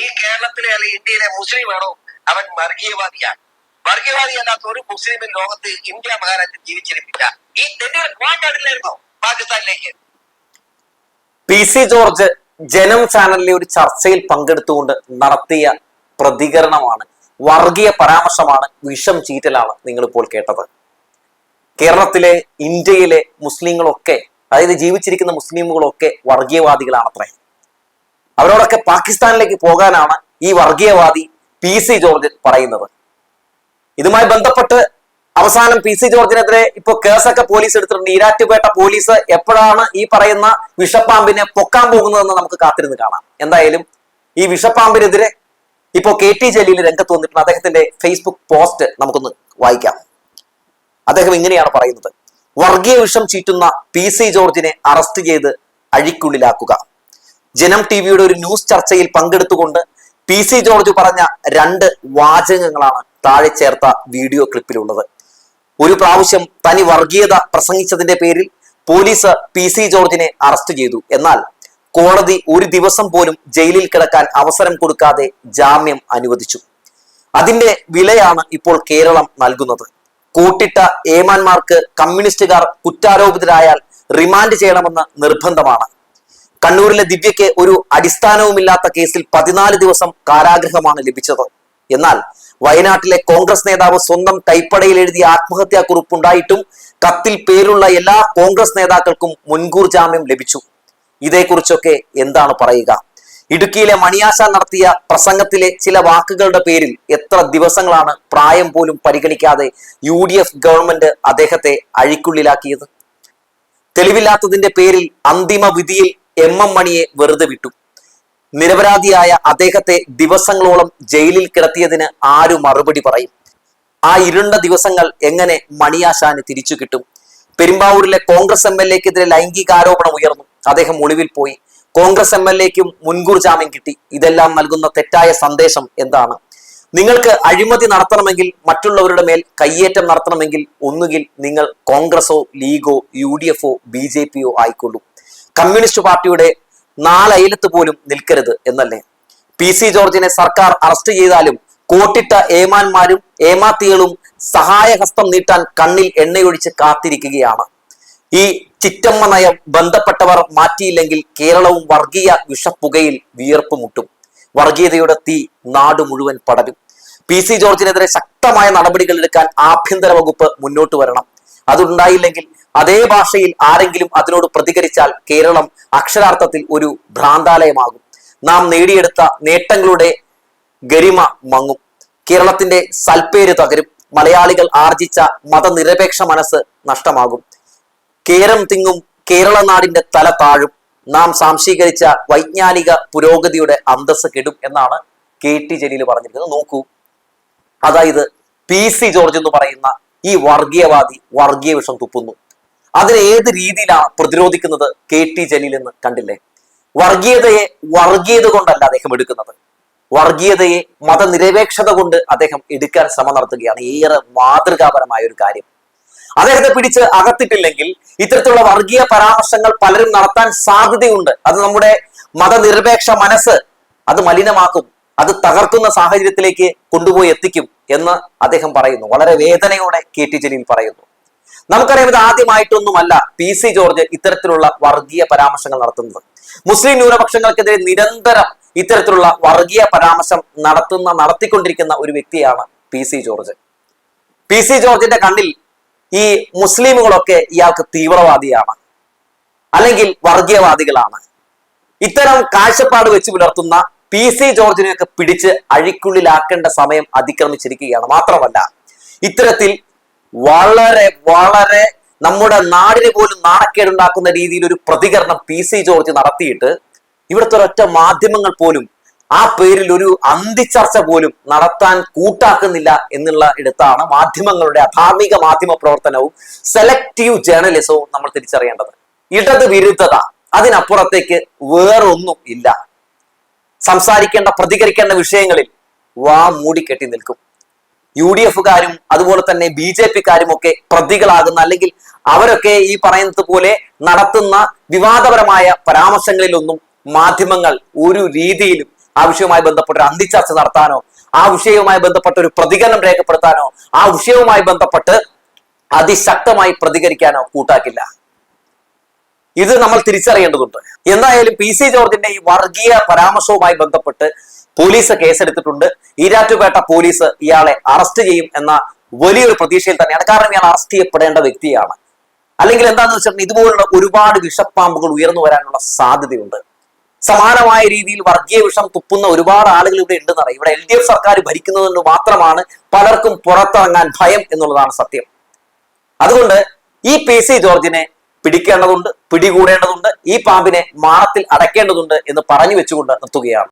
ഈ കേരളത്തിലെ അല്ലെങ്കിൽ ഇന്ത്യയിലെ മുസ്ലിം ആണോ? അവൻ വർഗീയവാദിയാണ്. വർഗീയവാദി അല്ലാത്ത ഒരു മുസ്ലിമിൻ ലോകത്ത് ഇന്ത്യ മഹാരാജ്യം ജീവിച്ചിരിപ്പില്ല. ഈ തെറ്റുകൾ പോകാൻ പാകിസ്ഥാനിലേക്ക്? പി സി ജോർജ് ജനം ചാനലിലെ ഒരു ചർച്ചയിൽ പങ്കെടുത്തുകൊണ്ട് നടത്തിയ പ്രതികരണമാണ് വർഗീയ പരാമർശമാണ് വിഷം ചീറ്റലാണ് നിങ്ങളിപ്പോൾ കേട്ടത്. കേരളത്തിലെ ഇന്ത്യയിലെ മുസ്ലിങ്ങളൊക്കെ അതായത് ജീവിച്ചിരിക്കുന്ന മുസ്ലിമുകളൊക്കെ വർഗീയവാദികളാണത്രേ. അവരോടൊക്കെ പാകിസ്ഥാനിലേക്ക് പോകാനാണ് ഈ വർഗീയവാദി പി സി ജോർജ് പറയുന്നത്. ഇതുമായി ബന്ധപ്പെട്ട് അവസാനം പി സി ജോർജിനെതിരെ ഇപ്പൊ കേസൊക്കെ പോലീസ് എടുത്തിട്ടുണ്ട്. ഈരാറ്റുപേട്ട പോലീസ് എപ്പോഴാണ് ഈ പറയുന്ന വിഷപ്പാമ്പിനെ പൊക്കാൻ പോകുന്നതെന്ന് നമുക്ക് കാത്തിരുന്ന് കാണാം. എന്തായാലും ഈ വിഷപ്പാമ്പിനെതിരെ ഇപ്പോ കെ ടി ജലീൽ രംഗത്ത് വന്നിട്ടുണ്ട്. അദ്ദേഹത്തിന്റെ ഫേസ്ബുക്ക് പോസ്റ്റ് നമുക്കൊന്ന് വായിക്കാം. അദ്ദേഹം ഇങ്ങനെയാണ് പറയുന്നത്. വർഗീയ വിഷം ചീറ്റുന്ന പി സി ജോർജിനെ അറസ്റ്റ് ചെയ്ത് അഴിക്കുള്ളിലാക്കുക. ജനം ടി വിയുടെ ഒരു ന്യൂസ് ചർച്ചയിൽ പങ്കെടുത്തുകൊണ്ട് പി സി ജോർജ് പറഞ്ഞ രണ്ട് വാചകങ്ങളാണ് താഴെ ചേർത്ത വീഡിയോ ക്ലിപ്പിലുള്ളത്. ഒരു പ്രാവശ്യം തനി വർഗീയത പ്രസംഗിച്ചതിന്റെ പേരിൽ പോലീസ് പി സി ജോർജിനെ അറസ്റ്റ് ചെയ്തു. എന്നാൽ കോടതി ഒരു ദിവസം പോലും ജയിലിൽ കിടക്കാൻ അവസരം കൊടുക്കാതെ ജാമ്യം അനുവദിച്ചു. അതിന്റെ വിലയാണ് ഇപ്പോൾ കേരളം നൽകുന്നത്. കൂട്ടിട്ട ഏമാന്മാർക്ക് കമ്മ്യൂണിസ്റ്റുകാർ കുറ്റാരോപിതരായാൽ റിമാൻഡ് ചെയ്യണമെന്ന് നിർബന്ധമാണ്. കണ്ണൂരിലെ ദിവ്യയ്ക്ക് ഒരു അടിസ്ഥാനവുമില്ലാത്ത കേസിൽ പതിനാല് ദിവസം കാരാഗ്രഹമാണ് ലഭിച്ചത്. എന്നാൽ വയനാട്ടിലെ കോൺഗ്രസ് നേതാവ് സ്വന്തം കൈപ്പടയിൽ എഴുതിയ ആത്മഹത്യാ കുറിപ്പുണ്ടായിട്ടും കത്തിൽ പേരുള്ള എല്ലാ കോൺഗ്രസ് നേതാക്കൾക്കും മുൻകൂർ ജാമ്യം ലഭിച്ചു. ഇതേക്കുറിച്ചൊക്കെ എന്താണ് പറയുക? ഇടുക്കിയിലെ മണിയാശ നടത്തിയ പ്രസംഗത്തിലെ ചില വാക്കുകളുടെ പേരിൽ എത്ര ദിവസങ്ങളാണ് പ്രായം പോലും പരിഗണിക്കാതെ യു ഡി എഫ് ഗവൺമെന്റ് അദ്ദേഹത്തെ അഴിക്കുള്ളിലാക്കിയത്? തെളിവില്ലാത്തതിന്റെ പേരിൽ അന്തിമ വിധിയിൽ എം എം മണിയെ വെറുതെ വിട്ടു. നിരപരാധിയായ അദ്ദേഹത്തെ ദിവസങ്ങളോളം ജയിലിൽ കിടത്തിയതിന് ആരു മറുപടി പറയും? ആ ഇരുണ്ട ദിവസങ്ങൾ എങ്ങനെ മണിയാശാന് തിരിച്ചു കിട്ടും? പെരുമ്പാവൂരിലെ കോൺഗ്രസ് എം എൽ എക്കെതിരെ ലൈംഗികാരോപണം ഉയർന്നു. അദ്ദേഹം ഒളിവിൽ പോയി. കോൺഗ്രസ് എം എൽ എക്കും മുൻകൂർ ജാമ്യം കിട്ടി. ഇതെല്ലാം നൽകുന്ന തെറ്റായ സന്ദേശം എന്താണ്? നിങ്ങൾക്ക് അഴിമതി നടത്തണമെങ്കിൽ മറ്റുള്ളവരുടെ മേൽ കയ്യേറ്റം നടത്തണമെങ്കിൽ ഒന്നുകിൽ നിങ്ങൾ കോൺഗ്രസോ ലീഗോ യു ഡി എഫോ ബി ജെ പിയോ ആയിക്കൊള്ളൂ. കമ്മ്യൂണിസ്റ്റ് പാർട്ടിയുടെ നാലയലത്ത് പോലും നിൽക്കരുത് എന്നല്ലേ? പി സി ജോർജിനെ സർക്കാർ അറസ്റ്റ് ചെയ്താലും കോട്ടിട്ട ഏമാന്മാരും ഏമാത്തികളും സഹായഹസ്തം നീട്ടാൻ കണ്ണിൽ എണ്ണയൊഴിച്ച് കാത്തിരിക്കുകയാണ്. ഈ ചിറ്റമ്മ നയം ബന്ധപ്പെട്ടവർ മാറ്റിയില്ലെങ്കിൽ കേരളവും വർഗീയ വിഷപ്പുകയിൽ വിയർപ്പ് മുട്ടും. വർഗീയതയുടെ തീ നാട് മുഴുവൻ പടരും. പി സി ജോർജിനെതിരെ ശക്തമായ നടപടികൾ എടുക്കാൻ ആഭ്യന്തര വകുപ്പ് മുന്നോട്ട് വരണം. അതുണ്ടായില്ലെങ്കിൽ അതേ ഭാഷയിൽ ആരെങ്കിലും അതിനോട് പ്രതികരിച്ചാൽ കേരളം അക്ഷരാർത്ഥത്തിൽ ഒരു ഭ്രാന്താലയമാകും. നാം നേടിയെടുത്ത നേട്ടങ്ങളുടെ ഗരിമ മങ്ങും. കേരളത്തിന്റെ സൽപ്പേര് തകരും. മലയാളികൾ ആർജിച്ച മതനിരപേക്ഷ മനസ്സ് നഷ്ടമാകും. കേരം തിങ്ങും കേരളനാടിന്റെ തല താഴും. നാം സാംശീകരിച്ച വൈജ്ഞാനിക പുരോഗതിയുടെ അന്തസ് കെടും എന്നാണ് കെ ടി ജലീൽ പറഞ്ഞിരിക്കുന്നത്. നോക്കൂ. അതായത് പി സി ജോർജ് എന്ന് പറയുന്ന ഈ വർഗീയവാദി വർഗീയ വിഷം തുപ്പുന്നു. അതിനെ ഏത് രീതിയിലാണ് പ്രതിരോധിക്കുന്നത് കെ ടി ജലീൽ എന്ന് കണ്ടില്ലേ? വർഗീയതയെ വർഗീയത കൊണ്ടല്ല അദ്ദേഹം എടുക്കുന്നത്. വർഗീയതയെ മതനിരപേക്ഷത കൊണ്ട് അദ്ദേഹം എടുക്കാൻ ശ്രമം നടത്തുകയാണ്. ഏറെ മാതൃകാപരമായ ഒരു കാര്യം. അദ്ദേഹത്തെ പിടിച്ച് അകത്തിട്ടില്ലെങ്കിൽ ഇത്തരത്തിലുള്ള വർഗീയ പരാമർശങ്ങൾ പലരും നടത്താൻ സാധ്യതയുണ്ട്. അത് നമ്മുടെ മതനിരപേക്ഷ മനസ്സ് അത് മലിനമാക്കും. അത് തകർക്കുന്ന സാഹചര്യത്തിലേക്ക് കൊണ്ടുപോയി എത്തിക്കും എന്ന് അദ്ദേഹം പറയുന്നു. വളരെ വേദനയോടെ കെ ടി ജലീൽ പറയുന്നു. നമുക്കറിയാം ഇത് ആദ്യമായിട്ടൊന്നുമല്ല പി സി ജോർജ് ഇത്തരത്തിലുള്ള വർഗീയ പരാമർശങ്ങൾ നടത്തുന്നത്. മുസ്ലിം ന്യൂനപക്ഷങ്ങൾക്കെതിരെ നിരന്തരം ഇത്തരത്തിലുള്ള വർഗീയ പരാമർശം നടത്തുന്ന നടത്തിക്കൊണ്ടിരിക്കുന്ന ഒരു വ്യക്തിയാണ് P C George. P C ജോർജിന്റെ കണ്ണിൽ ഈ മുസ്ലിമുകളൊക്കെ ഇയാൾക്ക് തീവ്രവാദിയാണ്. അല്ലെങ്കിൽ വർഗീയവാദികളാണ്. ഇത്തരം കാഴ്ചപ്പാട് വെച്ച് പുലർത്തുന്ന പി സി ജോർജിനെയൊക്കെ പിടിച്ച് അഴിക്കുള്ളിലാക്കേണ്ട സമയം അതിക്രമിച്ചിരിക്കുകയാണ്. മാത്രമല്ല ഇത്തരത്തിൽ വളരെ വളരെ നമ്മുടെ നാടിന് പോലും നാണക്കേടുണ്ടാക്കുന്ന രീതിയിൽ ഒരു പ്രതികരണം പി സി ജോർജ് നടത്തിയിട്ട് ഇവിടുത്തെ ഒരൊറ്റ മാധ്യമങ്ങൾ പോലും ആ പേരിൽ ഒരു അന്തിച്ചർച്ച പോലും നടത്താൻ കൂട്ടാക്കുന്നില്ല എന്നുള്ള ഇടത്താണ് മാധ്യമങ്ങളുടെ അധാർമിക മാധ്യമ പ്രവർത്തനവും സെലക്റ്റീവ് ജേർണലിസവും നമ്മൾ തിരിച്ചറിയേണ്ടത്. ഇടത് വിരുദ്ധത. അതിനപ്പുറത്തേക്ക് വേറൊന്നും ഇല്ല. സംസാരിക്കേണ്ട പ്രതികരിക്കേണ്ട വിഷയങ്ങളിൽ വാ മൂടിക്കെട്ടി നിൽക്കും. യു ഡി എഫുകാരും അതുപോലെ തന്നെ ബി ജെ പിക്കാരും ഒക്കെ പ്രതികളാകുന്ന അല്ലെങ്കിൽ അവരൊക്കെ ഈ പറയുന്നത് പോലെ നടത്തുന്ന വിവാദപരമായ പരാമർശങ്ങളിലൊന്നും മാധ്യമങ്ങൾ ഒരു രീതിയിലും ആ വിഷയവുമായി ബന്ധപ്പെട്ട ഒരു അന്തിച്ചർച്ച നടത്താനോ ആ വിഷയവുമായി ബന്ധപ്പെട്ട ഒരു പ്രതികരണം രേഖപ്പെടുത്താനോ ആ വിഷയവുമായി ബന്ധപ്പെട്ട് അതിശക്തമായി പ്രതികരിക്കാനോ കൂട്ടാക്കില്ല. ഇത് നമ്മൾ തിരിച്ചറിയേണ്ടതുണ്ട്. എന്തായാലും പി സി ജോർജിന്റെ ഈ വർഗീയ പരാമർശവുമായി ബന്ധപ്പെട്ട് പോലീസ് കേസെടുത്തിട്ടുണ്ട്. ഈരാറ്റുപേട്ട പോലീസ് ഇയാളെ അറസ്റ്റ് ചെയ്യും എന്ന വലിയൊരു പ്രതീക്ഷയിൽ തന്നെയാണ്. കാരണം ഇയാൾ അറസ്റ്റ് ചെയ്യപ്പെടേണ്ട വ്യക്തിയാണ്. അല്ലെങ്കിൽ എന്താണെന്ന് വെച്ചിട്ടുണ്ടെങ്കിൽ ഇതുപോലുള്ള ഒരുപാട് വിഷപ്പാമ്പുകൾ ഉയർന്നു വരാനുള്ള സാധ്യതയുണ്ട്. സമാനമായ രീതിയിൽ വർഗീയ വിഷം തുപ്പുന്ന ഒരുപാട് ആളുകൾ ഇവിടെ ഉണ്ടെന്നറിയാം. ഇവിടെ എൽ ഡി എഫ് സർക്കാർ ഭരിക്കുന്നതുകൊണ്ട് മാത്രമാണ് പലർക്കും പുറത്തിറങ്ങാൻ ഭയം എന്നുള്ളതാണ് സത്യം. അതുകൊണ്ട് ഈ പി സി ജോർജിനെ പിടിക്കേണ്ടതുണ്ട് പിടികൂടേണ്ടതുണ്ട് ഈ പാമ്പിനെ മാളത്തിൽ അടയ്ക്കേണ്ടതുണ്ട് എന്ന് പറഞ്ഞു വെച്ചുകൊണ്ട് നിർത്തുകയാണ്.